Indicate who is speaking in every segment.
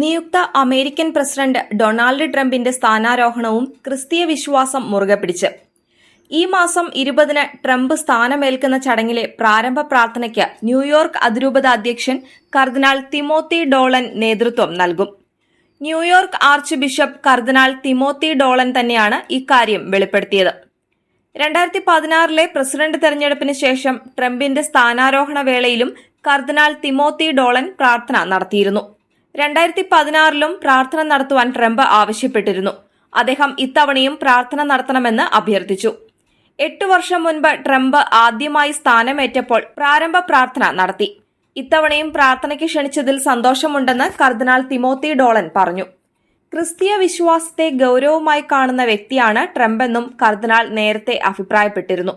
Speaker 1: നിയുക്ത American president Donald ട്രംപിന്റെ സ്ഥാനാരോഹണവും ക്രിസ്തീയ വിശ്വാസം മുറുകെ പിടിച്ച്. ഈ മാസം ഇരുപതിന് ട്രംപ് സ്ഥാനമേൽക്കുന്ന ചടങ്ങിലെ പ്രാരംഭ പ്രാർത്ഥനയ്ക്ക് ന്യൂയോർക്ക് അതിരൂപത അധ്യക്ഷൻ കർദിനാൾ തിമോത്തി ഡോളൻ നേതൃത്വം നൽകും. ന്യൂയോർക്ക് ആർച്ച് ബിഷപ്പ് കർദിനാൾ തിമോത്തി ഡോളൻ തന്നെയാണ് ഇക്കാര്യം വെളിപ്പെടുത്തിയത്. രണ്ടായിരത്തി പതിനാറിലെ പ്രസിഡന്റ് തെരഞ്ഞെടുപ്പിന് ശേഷം ട്രംപിന്റെ സ്ഥാനാരോഹണ വേളയിലും കർദിനാൾ തിമോത്തി ഡോളൻ പ്രാർത്ഥന നടത്തിയിരുന്നു. രണ്ടായിരത്തി പതിനാറിലും പ്രാർത്ഥന നടത്തുവാൻ ട്രംപ് ആവശ്യപ്പെട്ടിരുന്നു. അദ്ദേഹം ഇത്തവണയും പ്രാർത്ഥന നടത്തണമെന്ന് അഭ്യർത്ഥിച്ചു. എട്ടു വർഷം മുൻപ് ട്രംപ് ആദ്യമായി സ്ഥാനമേറ്റപ്പോൾ പ്രാരംഭ പ്രാർത്ഥന നടത്തി. ഇത്തവണയും പ്രാർത്ഥനയ്ക്ക് ക്ഷണിച്ചതിൽ സന്തോഷമുണ്ടെന്ന് കർദിനാൾ തിമോത്തി ഡോളൻ പറഞ്ഞു. ക്രിസ്തീയ വിശ്വാസത്തെ ഗൗരവമായി കാണുന്ന വ്യക്തിയാണ് ട്രംപ് എന്നും കർദിനാൾ നേരത്തെ അഭിപ്രായപ്പെട്ടിരുന്നു.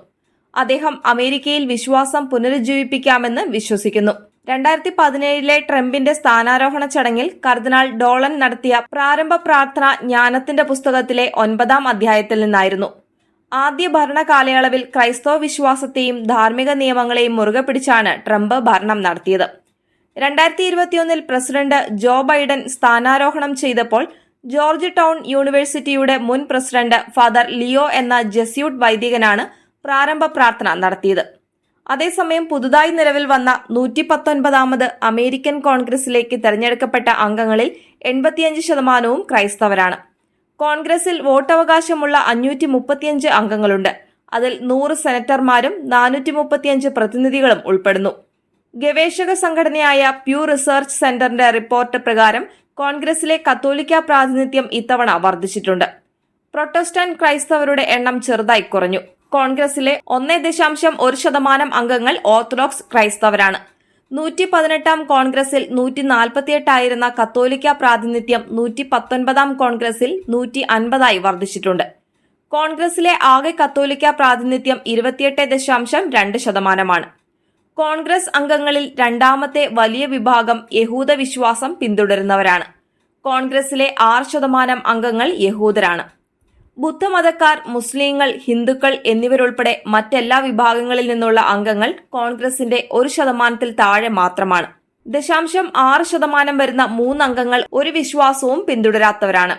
Speaker 1: അദ്ദേഹം അമേരിക്കയിൽ വിശ്വാസം പുനരുജ്ജീവിപ്പിക്കാമെന്ന് വിശ്വസിക്കുന്നു. രണ്ടായിരത്തി പതിനേഴിലെ ട്രംപിന്റെ സ്ഥാനാരോഹണ ചടങ്ങിൽ കർദിനാൾ ഡോളൻ നടത്തിയ പ്രാരംഭ പ്രാർത്ഥന ജ്ഞാനത്തിന്റെ പുസ്തകത്തിലെ ഒൻപതാം അധ്യായത്തിൽ നിന്നായിരുന്നു. ആദ്യ ഭരണകാലയളവിൽ ക്രൈസ്തവ വിശ്വാസത്തെയും ധാർമ്മിക നിയമങ്ങളെയും മുറുകെ പിടിച്ചാണ് ട്രംപ് ഭരണം നടത്തിയത്. രണ്ടായിരത്തി ഇരുപത്തിയൊന്നിൽ പ്രസിഡന്റ് ജോ ബൈഡൻ സ്ഥാനാരോഹണം ചെയ്തപ്പോൾ ജോർജ് ടൗൺ യൂണിവേഴ്സിറ്റിയുടെ മുൻ പ്രസിഡന്റ് ഫാദർ ലിയോ എന്ന ജെസ്യൂട്ട് വൈദികനാണ് പ്രാരംഭ പ്രാർത്ഥന നടത്തിയത്. അതേസമയം പുതുതായി നിലവിൽ വന്ന നൂറ്റി പത്തൊൻപതാമത് അമേരിക്കൻ കോൺഗ്രസിലേക്ക് തെരഞ്ഞെടുക്കപ്പെട്ട അംഗങ്ങളിൽ എൺപത്തിയഞ്ച് ശതമാനവും ക്രൈസ്തവരാണ്. കോൺഗ്രസിൽ വോട്ടവകാശമുള്ള അഞ്ഞൂറ്റി മുപ്പത്തിയഞ്ച് അംഗങ്ങളുണ്ട്. അതിൽ നൂറ് സെനറ്റർമാരും നാനൂറ്റി മുപ്പത്തിയഞ്ച് പ്രതിനിധികളും ഉൾപ്പെടുന്നു. ഗവേഷക സംഘടനയായ പ്യൂ റിസർച്ച് സെന്ററിന്റെ റിപ്പോർട്ട് പ്രകാരം കോൺഗ്രസിലെ കത്തോലിക്ക പ്രാതിനിധ്യം ഇത്തവണ വർദ്ധിച്ചിട്ടുണ്ട്. പ്രൊട്ടസ്റ്റന്റ് ക്രൈസ്തവരുടെ എണ്ണം ചെറുതായി കുറഞ്ഞു. കോൺഗ്രസിലെ ഒന്നേ ദശാംശം ഒരു ശതമാനം അംഗങ്ങൾ ഓർത്തഡോക്സ് ക്രൈസ്തവരാണ്. നൂറ്റി പതിനെട്ടാം കോൺഗ്രസിൽ നൂറ്റി നാൽപ്പത്തിയെട്ടായിരുന്ന കത്തോലിക്ക പ്രാതിനിധ്യം നൂറ്റി പത്തൊൻപതാം കോൺഗ്രസിൽ നൂറ്റി അൻപതായി വർദ്ധിച്ചിട്ടുണ്ട്. കോൺഗ്രസിലെ ആകെ കത്തോലിക്ക പ്രാതിനിധ്യം ഇരുപത്തിയെട്ട് ദശാംശം രണ്ട് ശതമാനമാണ്. കോൺഗ്രസ് അംഗങ്ങളിൽ രണ്ടാമത്തെ വലിയ വിഭാഗം യഹൂദ വിശ്വാസം പിന്തുടരുന്നവരാണ്. കോൺഗ്രസിലെ ആറ് ശതമാനം അംഗങ്ങൾ യഹൂദരാണ്. ബുദ്ധമതക്കാർ മുസ്ലിങ്ങൾ ഹിന്ദുക്കൾ എന്നിവരുൾപ്പെടെ മറ്റെല്ലാ വിഭാഗങ്ങളിൽ നിന്നുള്ള അംഗങ്ങൾ കോൺഗ്രസിന്റെ ഒരു ശതമാനത്തിൽ താഴെ മാത്രമാണ്. ദശാംശം ആറ് ശതമാനം വരുന്ന മൂന്നംഗങ്ങൾ ഒരു വിശ്വാസവും പിന്തുടരാത്തവരാണ്.